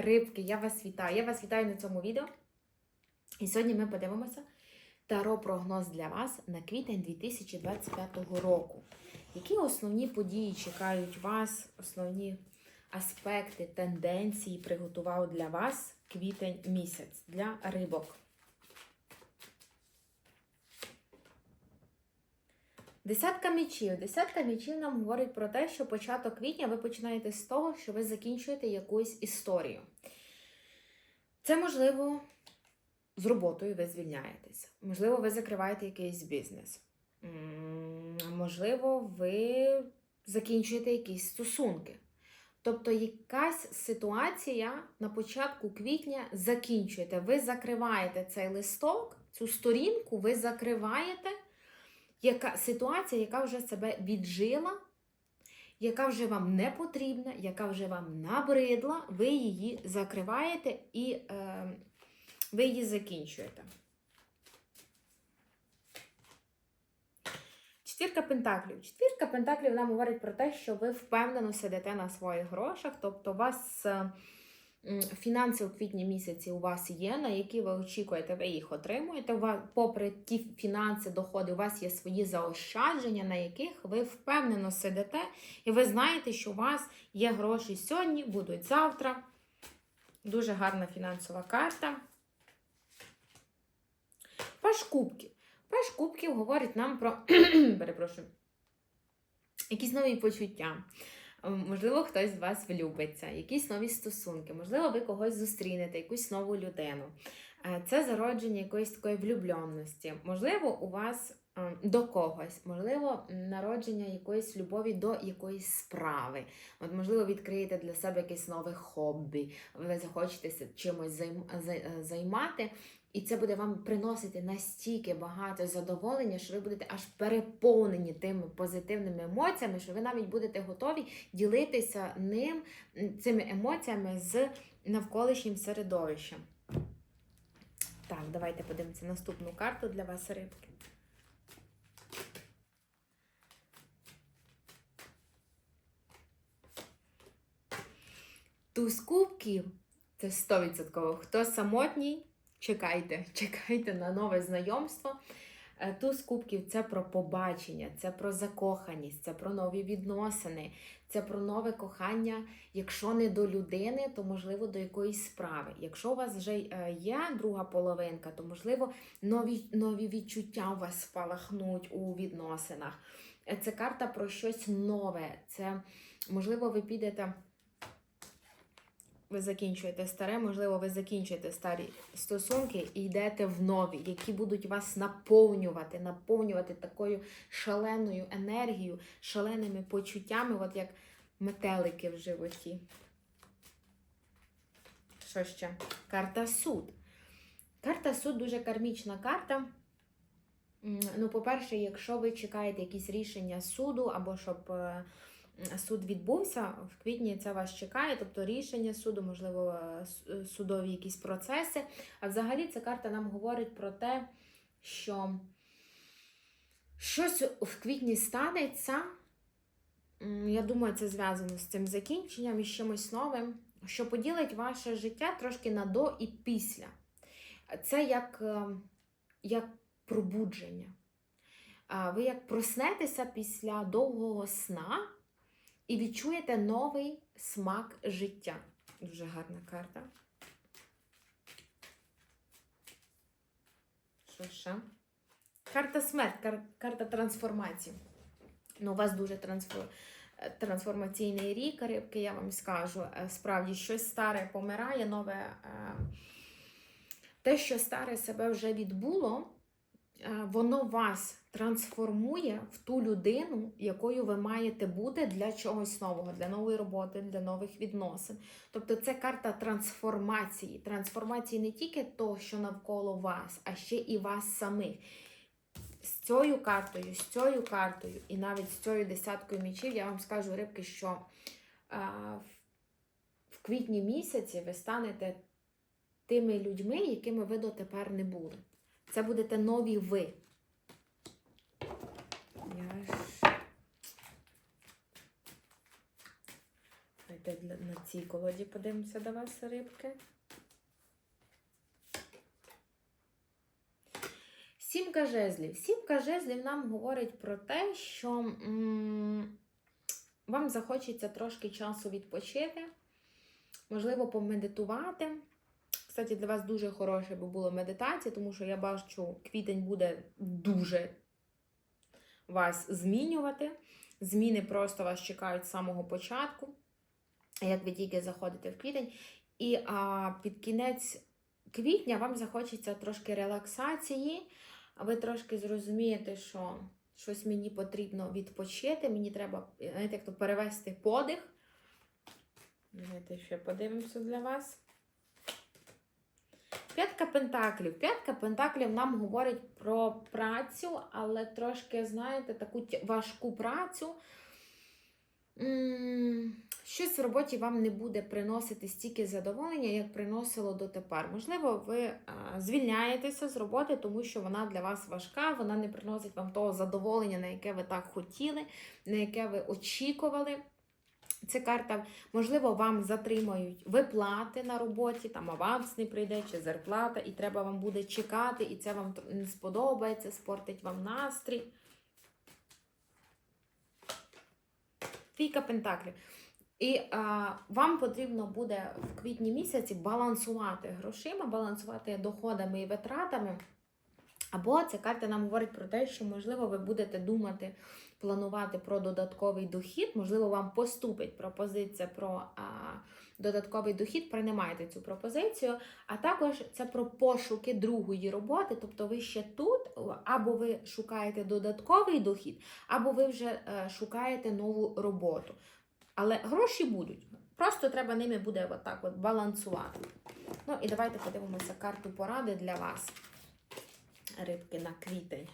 Рибки, я вас вітаю. Я вас вітаю на цьому відео. І сьогодні ми подивимося таро прогноз для вас на квітень 2025 року. Які основні події чекають вас, основні аспекти, тенденції приготував для вас квітень місяць для рибок. Десятка мічів. Десятка мічів нам говорить про те, що початок квітня ви починаєте з того, що ви закінчуєте якусь історію. Це можливо з роботою ви звільняєтесь. Можливо, ви закриваєте якийсь бізнес. Можливо, ви закінчуєте якісь стосунки. Тобто, якась ситуація на початку квітня закінчуєте. Ви закриваєте цей листок, цю сторінку, ви закриваєте яка ситуація, яка вже себе віджила, яка вже вам не потрібна, яка вже вам набридла, ви її закриваєте і е, ви її закінчуєте. Четвірка пентаклів. Четвірка пентаклів нам говорить про те, що ви впевнено сидите на своїх грошах, тобто вас. Фінанси у квітні місяці у вас є, на які ви очікуєте, ви їх отримуєте. Попри ті фінанси, доходи, у вас є свої заощадження, на яких ви впевнено сидите, і ви знаєте, що у вас є гроші сьогодні, будуть завтра. Дуже гарна фінансова карта. Паш кубків. Паш кубків говорить нам про перепрошую, якісь нові почуття. Ем, Можливо, хтось з вас влюбиться, якісь нові стосунки, можливо, ви когось зустрінете, якусь нову людину. Е, Це зародження якоїсь такої влюбленості. Можливо, у вас до когось, можливо, народження якоїсь любові до якоїсь справи. От, можливо, відкриєте для себе якесь нове хобі, ви захочетеся чимось е, займати. І це буде вам приносити настільки багато задоволення, що ви будете аж переповнені тими позитивними емоціями, що ви навіть будете готові ділитися ним, цими емоціями з навколишнім середовищем. Так, давайте подивимося наступну карту для вас, рибки. Туз кубків це 100%. Хто самотній, чекайте, чекайте на нове знайомство. Е, Туз кубків це про побачення, це про закоханість, це про нові відносини, це про нове кохання. Якщо не до людини, то можливо до якоїсь справи. Якщо у вас вже е, є друга половинка, то можливо нові, нові відчуття у вас спалахнуть у відносинах. Е, Це карта про щось нове. Це можливо, ви підете. Ви закінчуєте старе, можливо, ви закінчуєте старі стосунки і йдете в нові, які будуть вас наповнювати, наповнювати такою шаленою енергією, шаленими почуттями, от як метелики в животі. Що ще? Карта суд. Карта суд дуже кармічна карта. Ну, по-перше, якщо ви чекаєте якісь рішення суду, або щоб е, суд відбувся, в квітні це вас чекає, тобто рішення суду, можливо, е, е, судові якісь процеси. А взагалі ця карта нам говорить про те, що щось в квітні станеться. Я думаю, це зв'язано з цим закінченням і з чимось новим, що поділить ваше життя трошки на до і після. Це як, е, як пробудження. Ви як проснетеся після довгого сна і відчуєте новий смак життя. Дуже гарна карта. Що ще? Карта смерть, кар- карта трансформації. Ну, у вас дуже трансфор... трансформаційний рік, рибки, я вам скажу. Е, Справді, щось старе помирає, нове. е, Те, що старе себе вже відбуло, воно вас трансформує в ту людину, якою ви маєте бути для чогось нового, для нової роботи, для нових відносин. Тобто це карта трансформації. Трансформації не тільки того, що навколо вас, а ще і вас самих. З цією картою, з цією картою, і навіть з цією десяткою мічів, я вам скажу, рибки, що в- в квітні місяці ви станете тими людьми, якими ви дотепер не були. Це будете нові ви. Я ж... Давайте на цій колоді подивимося до вас, рибки. Сімка жезлів. Сімка жезлів нам говорить про те, що м, вам захочеться трошки часу відпочити, можливо, помедитувати. Кстати, для вас дуже хороше би було медитація, тому що я бачу, квітень буде дуже вас змінювати. Зміни просто вас чекають з самого початку, як ви тільки заходите в квітень. І а, під кінець квітня вам захочеться трошки релаксації, ви трошки зрозумієте, що щось мені потрібно відпочити, мені треба, знаєте, як то перевести подих. Давайте ще подивимося для вас. П'ятка пентаклів. П'ятка пентаклів нам говорить про працю, але трошки, знаєте, таку важку працю. Щось в роботі вам не буде приносити стільки задоволення, як приносило дотепер. Можливо, ви звільняєтеся з роботи, тому що вона для вас важка, вона не приносить вам того задоволення, на яке ви так хотіли, на яке ви очікували. Це карта, можливо, вам затримають виплати на роботі, там аванс не прийде чи зарплата, і треба вам буде чекати, і це вам не сподобається, спортить вам настрій. Трійка пентаклів. І а, вам потрібно буде в квітні місяці балансувати грошима, балансувати доходами і витратами. Або ця карта нам говорить про те, що, можливо, ви будете думати, планувати про додатковий дохід, можливо, вам поступить пропозиція про а, додатковий дохід, приймайте цю пропозицію. А також це про пошуки другої роботи, тобто ви ще тут, або ви шукаєте додатковий дохід, або ви вже е, шукаєте нову роботу. Але гроші будуть. Просто треба ними буде отак от балансувати. Ну і давайте подивимося карту поради для вас. Рибки на квітень.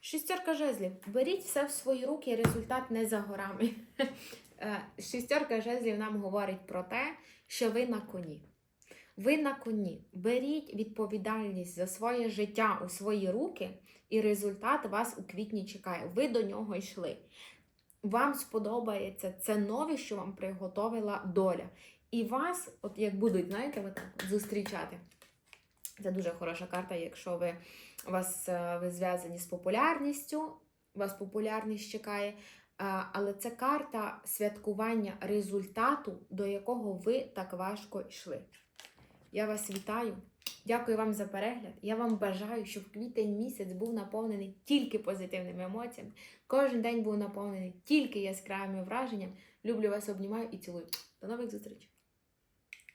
Шістерка жезлів. Беріть все в свої руки, результат не за горами. Е, Шістерка жезлів нам говорить про те, що ви на коні. Ви на коні. Беріть відповідальність за своє життя у свої руки, і результат вас у квітні чекає. Ви до нього йшли. Вам сподобається це нове, що вам приготовила доля. І вас, от як будуть, знаєте, отак от зустрічати. Це дуже хороша карта, якщо ви, вас е, ви зв'язані з популярністю, вас популярність чекає. Але це карта святкування результату, до якого ви так важко йшли. Я вас вітаю. Дякую вам за перегляд. Я вам бажаю, щоб квітень місяць був наповнений тільки позитивними емоціями. Кожен день був наповнений тільки яскравими враженнями. Люблю вас, обнімаю і цілую. До нових зустрічей!